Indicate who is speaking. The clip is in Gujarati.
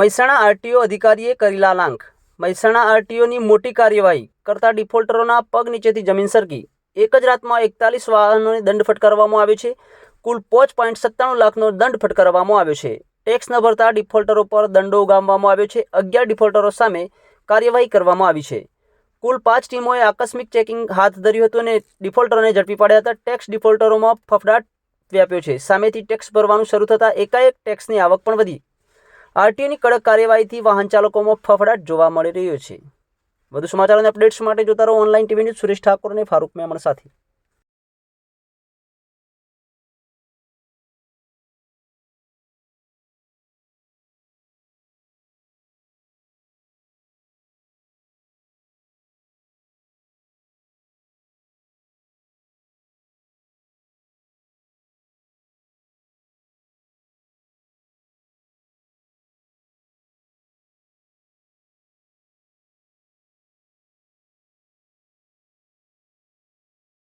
Speaker 1: મહેસાણા આરટીઓ અધિકારીએ કરી લાલાંક મહેસાણા આરટીઓની મોટી કાર્યવાહી કરતા ડિફોલ્ટરોના પગ નીચેથી જમીન સરકી. એક જ રાતમાં એકતાલીસ વાહનોને દંડ ફટકારવામાં આવ્યો છે. કુલ પાંચ પોઈન્ટ સત્તાણું લાખનો દંડ ફટકારવામાં આવ્યો છે. ટેક્સ ન ભરતા ડિફોલ્ટરો પર દંડો ઉગામવામાં આવ્યો છે. અગિયાર ડિફોલ્ટરો સામે કાર્યવાહી કરવામાં આવી છે. કુલ પાંચ ટીમોએ આકસ્મિક ચેકિંગ હાથ ધર્યું હતું અને ડિફોલ્ટરોને ઝડપી પાડ્યા હતા. ટેક્સ ડિફોલ્ટરોમાં ફફડાટ વ્યાપ્યો છે. સામેથી ટેક્સ ભરવાનું શરૂ થતાં એકાએક ટેક્સની આવક પણ વધી. આરટીઓની કડક કાર્યવાહીથી વાહન ચાલકોમાં ફફડાટ જોવા મળી રહ્યો છે. વધુ સમાચાર અને અપડેટ્સ માટે જોતા રહો online TV news. Suresh Thakor અને ફારૂક મેમણ સાથે.